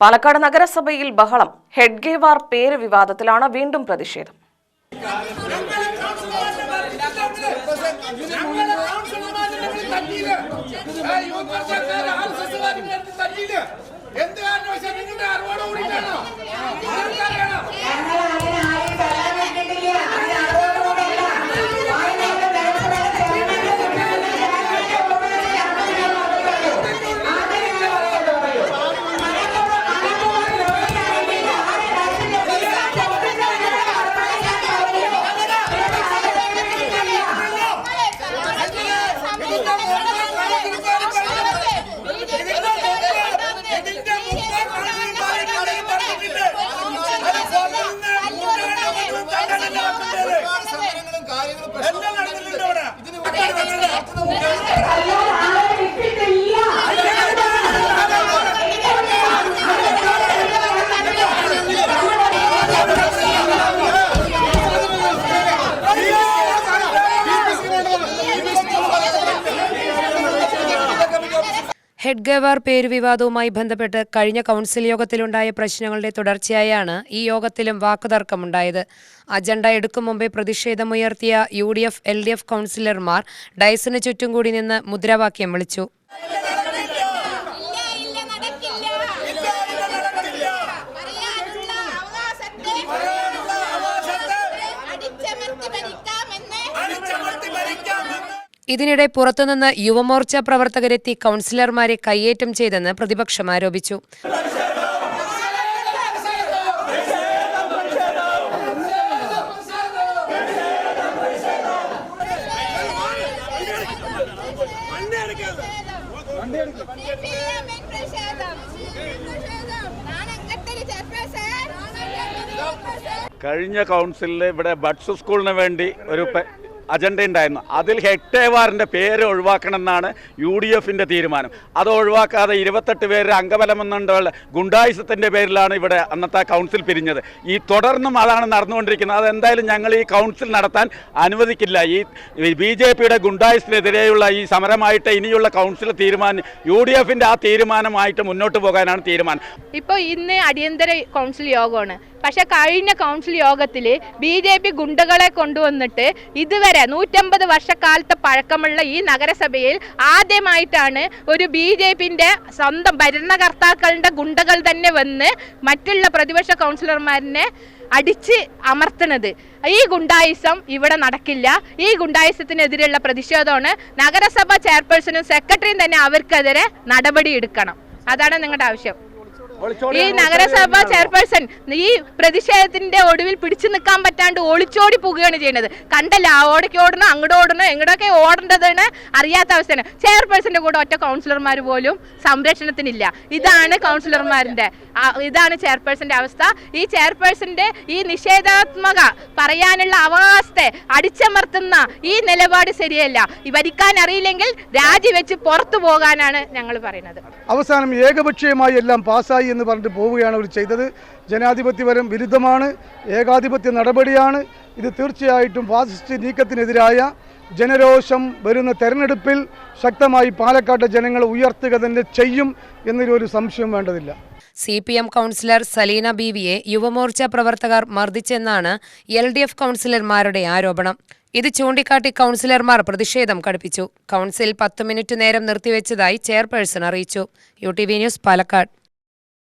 പാലക്കാട് നഗരസഭയിൽ ബഹളം. ഹെഡ്ഗേവാർ പേര് വിവാദത്തിലാണ് വീണ്ടും പ്രതിഷേധം. ഹെഡ്ഗവാർ പേരുവിവാദവുമായി ബന്ധപ്പെട്ട് കഴിഞ്ഞ കൗൺസിൽ യോഗത്തിലുണ്ടായ പ്രശ്നങ്ങളുടെ തുടർച്ചയായാണ് ഈ യോഗത്തിലും വാക്കുതർക്കമുണ്ടായത്. അജണ്ട എടുക്കും മുമ്പേ പ്രതിഷേധമുയർത്തിയ U D F L D F കൗൺസിലർമാർ ഡയസിന് ചുറ്റും കൂടി നിന്ന് മുദ്രാവാക്യം വിളിച്ചു. ഇതിനിടെ പുറത്തുനിന്ന് യുവമോർച്ച പ്രവർത്തകരെത്തി കൗൺസിലർമാരെ കയ്യേറ്റം ചെയ്തെന്ന് പ്രതിപക്ഷം ആരോപിച്ചു. കഴിഞ്ഞ കൗൺസിലിൽ ഇവിടെ ബഡ്സ് സ്കൂളിന് വേണ്ടി ഒരു അജണ്ട ഉണ്ടായിരുന്നു. അതിൽ ഹെക്ടേവാറിന്റെ പേര് ഒഴിവാക്കണമെന്നാണ് യു ഡി എഫിന്റെ തീരുമാനം. അത് ഒഴിവാക്കാതെ ഇരുപത്തെട്ട് പേര് അംഗബലം എന്നുള്ള ഗുണ്ടായുസത്തിന്റെ പേരിലാണ് ഇവിടെ അന്നത്തെ കൗൺസിൽ പിരിഞ്ഞത്. ഈ തുടർന്നും അതാണ് നടന്നുകൊണ്ടിരിക്കുന്നത്. അതെന്തായാലും ഞങ്ങൾ ഈ കൗൺസിൽ നടത്താൻ അനുവദിക്കില്ല. ഈ ബി ജെ പിയുടെ ഗുണ്ടായുസിനെതിരെയുള്ള ഈ സമരമായിട്ട് ഇനിയുള്ള കൗൺസിൽ തീരുമാനം യു ഡി എഫിന്റെ ആ തീരുമാനമായിട്ട് മുന്നോട്ട് പോകാനാണ് തീരുമാനം. ഇപ്പോൾ ഇന്ന് അടിയന്തര കൗൺസിൽ യോഗമാണ്. പക്ഷെ കഴിഞ്ഞ കൗൺസിൽ യോഗത്തിൽ ബി ജെ പി ഗുണ്ടകളെ കൊണ്ടുവന്നിട്ട് ഇതുവരെ നൂറ്റമ്പത് വർഷക്കാലത്തെ പഴക്കമുള്ള ഈ നഗരസഭയിൽ ആദ്യമായിട്ടാണ് ഒരു ബി ജെ പിന്റെ സ്വന്തം ഭരണകർത്താക്കളുടെ ഗുണ്ടകൾ തന്നെ വന്ന് മറ്റുള്ള പ്രതിപക്ഷ കൗൺസിലർമാരിനെ അടിച്ച് അമർത്തണത് ഈ ഗുണ്ടായിസം ഇവിടെ നടക്കില്ല. ഈ ഗുണ്ടായിസത്തിനെതിരെയുള്ള പ്രതിഷേധമാണ് നഗരസഭ ചെയർപേഴ്സണും സെക്രട്ടറിയും തന്നെ അവർക്കെതിരെ നടപടിയെടുക്കണം. അതാണ് നിങ്ങളുടെ ആവശ്യം. ഈ നഗരസഭ ചെയർപേഴ്സൺ ഈ പ്രതിഷേധത്തിന്റെ ഒടുവിൽ പിടിച്ചു നിൽക്കാൻ പറ്റാണ്ട് ഒളിച്ചോടി പോവുകയാണ് ചെയ്യുന്നത്. കണ്ടല്ല ഓടയ്ക്ക് ഓടണോ അങ്ങോട്ട് ഓടണോ എങ്ങോട്ടൊക്കെ ഓടേണ്ടതെന്ന് അറിയാത്ത അവസ്ഥയാണ്. ചെയർപേഴ്സന്റെ കൂടെ ഒറ്റ കൗൺസിലർമാർ പോലും സംരക്ഷണത്തിനില്ല. ഇതാണ് കൗൺസിലർമാരുടെ ഇതാണ് ചെയർപേഴ്സന്റെ അവസ്ഥ. ഈ ചെയർപേഴ്സന്റെ ഈ നിഷേധാത്മക പറയാനുള്ള അവകാശത്തെ അടിച്ചമർത്തുന്ന ഈ നിലപാട് ശരിയല്ല. വരിക്കാൻ ഭരിക്കാൻ അറിയില്ലെങ്കിൽ രാജിവെച്ച് പുറത്തു പോകാനാണ് ഞങ്ങൾ പറയുന്നത്. അവസാനം ഏകപക്ഷീയമായി എല്ലാം പാസ്സായി എന്ന് പറഞ്ഞിട്ട് പോവുകയാണ് അവർ ചെയ്തത്. ജനാധിപത്യപരം വിരുദ്ധമാണ്. ഏകാധിപത്യ നടപടിയാണ്. ഇത് തീർച്ചയായിട്ടും ഫാസിസ്റ്റ് നീക്കത്തിനെതിരായ ജനരോഷം വരുന്ന തെരഞ്ഞെടുപ്പിൽ ശക്തമായി പാലക്കാട്ടെ ജനങ്ങൾ ഉയർത്തുക തന്നെ ചെയ്യും എന്നൊരു സംശയം വേണ്ടതില്ല. C P M councillor Saleena ബീവിയെ യുവമോർച്ച പ്രവർത്തകർ മർദ്ദിച്ചെന്നാണ് എൽ ഡി എഫ് കൗൺസിലർമാരുടെ ആരോപണം. ഇത് ചൂണ്ടിക്കാട്ടി കൗൺസിലർമാർ പ്രതിഷേധം കടുപ്പിച്ചു. കൗൺസിൽ പത്ത് മിനിറ്റ് നേരം നിർത്തിവെച്ചതായി ചെയർപേഴ്സൺ അറിയിച്ചു. U T V news Palakkad.